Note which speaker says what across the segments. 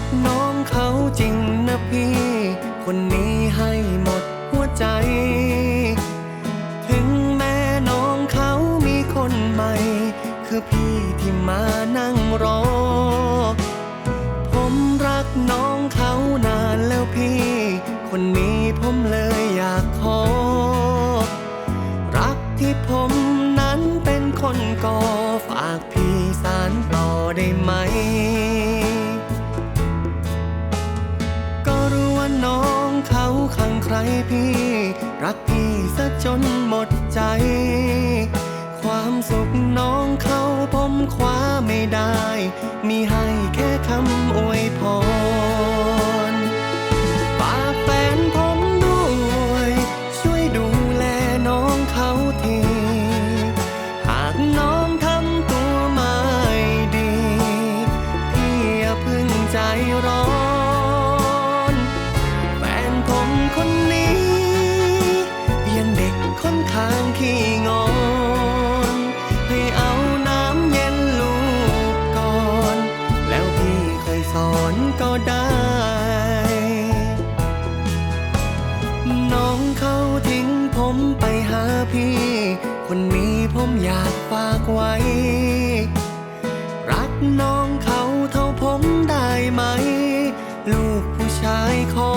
Speaker 1: ักน้องเขาจริงนะพี่ คนนี้ให้หมดหัวใจ พี่ รักพี่ซะจนหมดใจ ความสุขน้องเขาผมคว้าไม่ได้ มีให้ ผมไปหาพี่ คนนี้ผมอยากฝากไว้ รักน้องเขาเท่าผมได้ไหม ลูกผู้ชายขอ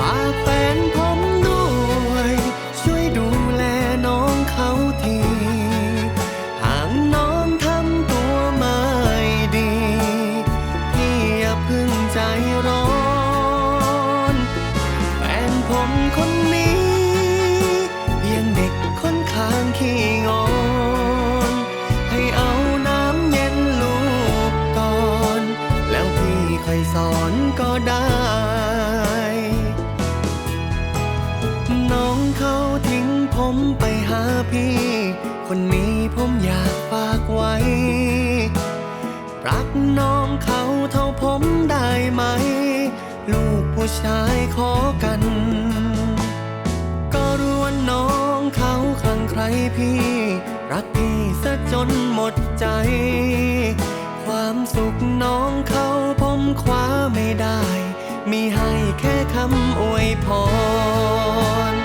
Speaker 1: ฝากแฟนผมด้วย ช่วยดูแลน้องเขาที หากน้องทำตัวไม่ดีพี่อย่าพึ่งใจร้อนแฟนผมคนนี้ ยังเด็กค่อนข้างขี้งอนให้เอาน้ำเย็นลูกก่อน แล้วพี่ค่อยสอนก็ได้ ผมไปหาพี่ คนนี้ผมอยากฝากไว้ รักน้องเขาเท่าผมได้ไหม ลูกผู้ชายขอกัน ก็รู้ว่าน้องเขาขังใครพี่ รักพี่ซะจนหมดใจ ความสุขน้องเขาผมคว้าไม่ได้ มีให้แค่คำอวยพร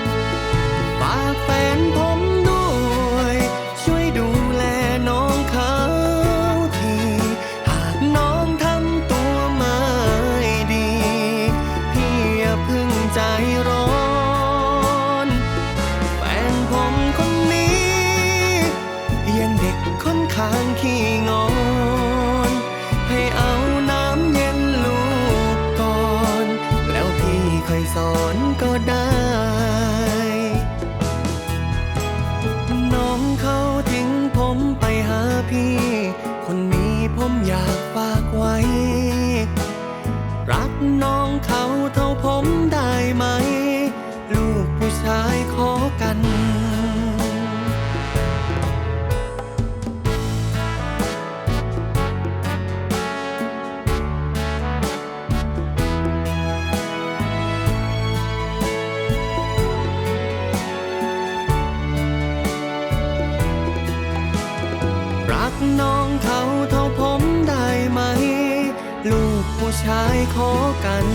Speaker 1: พี่ คนนี้ผมอยากฝากไว้ รักน้องเขาเท่าผมได้ไหม ชายขอกัน